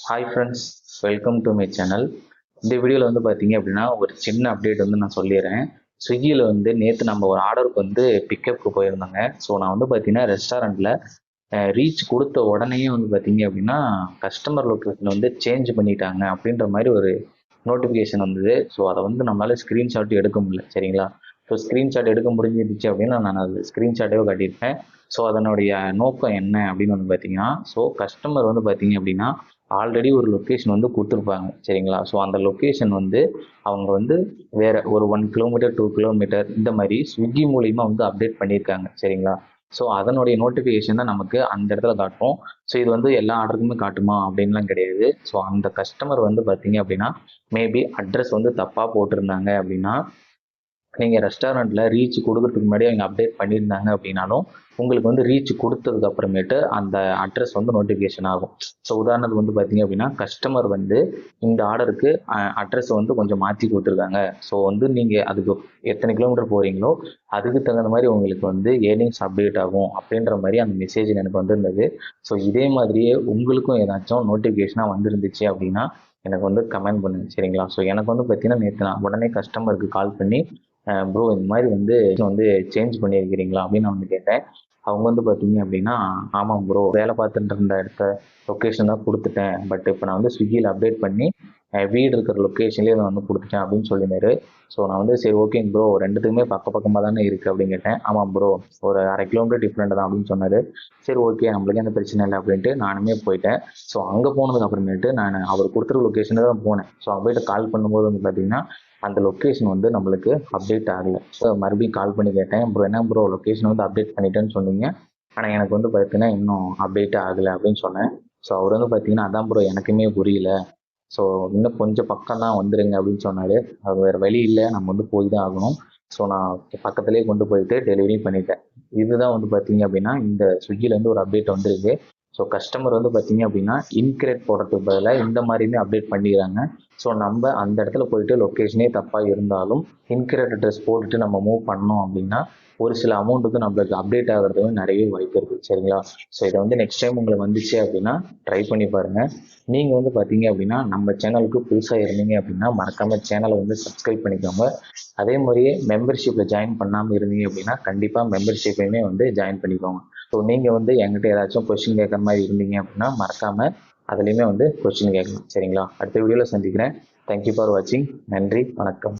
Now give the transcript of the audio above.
Hi friends welcome to my channel இந்த வீடியோவில் வந்து பார்த்தீங்க அப்படின்னா ஒரு சின்ன அப்டேட் வந்து நான் சொல்லிடுறேன். ஸ்விக்கியில் வந்து நேற்று நம்ம ஒரு ஆர்டருக்கு வந்து பிக்கப்புக்கு போயிருந்தாங்க. ஸோ நான் வந்து பார்த்தீங்கன்னா ரெஸ்டாரண்ட்டில் ரீச் கொடுத்த உடனேயே வந்து பார்த்தீங்க அப்படின்னா கஸ்டமர் லொக்கேஷன் வந்து சேஞ்ச் பண்ணிட்டாங்க அப்படின்ற மாதிரி ஒரு நோட்டிஃபிகேஷன் வந்தது. ஸோ அதை வந்து நம்மளால் ஸ்க்ரீன்ஷாட் எடுக்க முடியல. சரிங்களா? ஸோ ஸ்க்ரீன்ஷாட் எடுக்க முடிஞ்சிருச்சு அப்படின்னா நான் அது ஸ்க்ரீன்ஷாட்டே காட்டியிருப்பேன். ஸோ அதனுடைய நோக்கம் என்ன அப்படின்னு வந்து பார்த்தீங்கன்னா ஸோ கஸ்டமர் வந்து பார்த்தீங்க அப்படின்னா ஆல்ரெடி ஒரு லொக்கேஷன் வந்து கொடுத்துருப்பாங்க. சரிங்களா? ஸோ அந்த லொக்கேஷன் வந்து அவங்க வந்து வேறு ஒரு ஒன் கிலோமீட்டர் டூ கிலோமீட்டர் இந்த மாதிரி ஸ்விக்கி மூலிமா வந்து அப்டேட் பண்ணியிருக்காங்க. சரிங்களா? ஸோ அதனுடைய நோட்டிஃபிகேஷன் தான் நமக்கு அந்த இடத்துல காட்டும் ஸோ இது வந்து எல்லா ஆர்டருக்குமே காட்டுமா அப்படின்லாம் கிடையாது. ஸோ அந்த கஸ்டமர் வந்து பார்த்தீங்க அப்படின்னா மேபி அட்ரஸ் வந்து தப்பாக போட்டிருந்தாங்க அப்படின்னா நீங்கள் ரெஸ்டாரண்ட்டில் ரீச் கொடுக்கறதுக்கு முன்னாடி அவங்க அப்டேட் பண்ணியிருந்தாங்க அப்படின்னாலும் உங்களுக்கு வந்து ரீச் கொடுத்ததுக்கு அப்புறமேட்டு அந்த அட்ரஸ் வந்து நோட்டிஃபிகேஷன் ஆகும். ஸோ உதாரணத்துக்கு வந்து பார்த்தீங்க அப்படின்னா கஸ்டமர் வந்து இந்த ஆர்டருக்கு அட்ரஸ் வந்து கொஞ்சம் மாற்றி கொடுத்துருக்காங்க. ஸோ வந்து நீங்கள் அதுக்கு எத்தனை கிலோமீட்டர் போகிறீங்களோ அதுக்கு தகுந்த மாதிரி உங்களுக்கு வந்து ஏர்னிங்ஸ் அப்டேட் ஆகும் அப்படின்ற மாதிரி அந்த மெசேஜ் எனக்கு வந்திருந்தது. ஸோ இதே மாதிரியே உங்களுக்கும் ஏதாச்சும் நோட்டிஃபிகேஷனாக வந்துருந்துச்சு அப்படின்னா எனக்கு வந்து கமெண்ட் பண்ணுங்க. சரிங்களா? ஸோ எனக்கு வந்து பார்த்தீங்கன்னா நேற்று நான் உடனே கஸ்டமருக்கு கால் பண்ணி ப்ரோ இந்த மாதிரி வந்து வந்து சேஞ்ச் பண்ணியிருக்கிறீங்களா அப்படின்னு நான் வந்து கேட்டேன். அவங்க வந்து பார்த்தீங்க அப்படின்னா ஆமாம் ப்ரோ வேலை பார்த்துட்டு இருந்த இடத்த லொக்கேஷன் தான் கொடுத்துட்டேன். பட் இப்போ நான் வந்து ஸ்விக்கியில் அப்டேட் பண்ணி வீடு இருக்கிற லொக்கேஷன்லேயே நான் வந்து கொடுத்துட்டேன் அப்படின்னு சொல்லினாரு ஸோ நான் வந்து சரி ஓகேங்க ப்ரோ ரெண்டுத்துக்குமே பக்க பக்கமாக தானே இருக்குது அப்படின்னு கேட்டேன். ஆமாம் ப்ரோ ஒரு அரை கிலோமீட்டர் டிஃப்ரெண்ட் தான் அப்படின்னு சொன்னார். சரி ஓகே நம்மளுக்கு எந்த பிரச்சனை இல்லை அப்படின்ட்டு நானுமே போயிட்டேன். ஸோ அங்கே போனதுக்கு அப்புறமேட்டு நான் அவர் கொடுத்துருக்க லொக்கேஷனில் தான் போனேன். ஸோ அங்கே போயிட்டு கால் பண்ணும்போது வந்து பார்த்தீங்கன்னா அந்த லொக்கேஷன் வந்து நம்மளுக்கு அப்டேட் ஆகலை. ஸோ மறுபடியும் கால் பண்ணி கேட்டேன். ப்ரோ என்ன ப்ரோ லொக்கேஷன் வந்து அப்டேட் பண்ணிட்டேன்னு சொன்னீங்க. ஆனால் எனக்கு வந்து பார்த்தீங்கன்னா இன்னும் அப்டேட் ஆகலை அப்படின்னு சொன்னேன். ஸோ அவர் வந்து பார்த்தீங்கன்னா அதான் ப்ரோ எனக்குமே புரியல. ஸோ இன்னும் கொஞ்சம் பக்கம் தான் வந்துடுங்க அப்படின்னு சொன்னார். அது வேறு வழி இல்லை. நம்ம வந்து போய் தான் ஆகணும். ஸோ நான் பக்கத்துலேயே கொண்டு போயிட்டு டெலிவரி பண்ணிட்டேன். இதுதான் வந்து பார்த்தீங்க அப்படின்னா இந்த ஸ்விக்கிலேருந்து ஒரு அப்டேட் வந்துருக்கு. ஸோ கஸ்டமர் வந்து பார்த்தீங்க அப்படின்னா இன்கிரேட் போடுறதுக்கு பதிலாக இந்த மாதிரியுமே அப்டேட் பண்ணிக்கிறாங்க. ஸோ நம்ம அந்த இடத்துல போயிட்டு லொக்கேஷனே தப்பாக இருந்தாலும் இன்கிரேட் அட்ரஸ் போட்டுட்டு நம்ம மூவ் பண்ணோம் அப்படின்னா ஒரு சில அமௌண்ட்டுக்கு நம்மளுக்கு அப்டேட் ஆகிறதுக்கு நிறைய வாய்ப்பு இருக்குது சரிங்களா? ஸோ இதை வந்து நெக்ஸ்ட் டைம் உங்களுக்கு வந்துச்சு அப்படின்னா ட்ரை பண்ணி பாருங்கள் நீங்கள் வந்து பார்த்தீங்க அப்படின்னா நம்ம சேனலுக்கு புதுசாக இருந்தீங்க அப்படின்னா மறக்காமல் சேனலை வந்து சப்ஸ்கிரைப் பண்ணிக்கோங்க. அதே மாதிரியே மெம்பர்ஷிப்பில் ஜாயின் பண்ணாமல் இருந்தீங்க அப்படின்னா கண்டிப்பாக மெம்பர்ஷிப்பையுமே வந்து ஜாயின் பண்ணிக்கோங்க. ஸோ நீங்கள் வந்து என்கிட்ட ஏதாச்சும் கொஸ்டின் கேட்குற மாதிரி இருந்தீங்க அப்படின்னா மறக்காமல் அதுலேயுமே வந்து கொஸ்டின் கேட்கலாம். சரிங்களா? அடுத்த வீடியோவில் சந்திக்கிறேன். தேங்க்யூ ஃபார் வாட்சிங் நன்றி. வணக்கம்.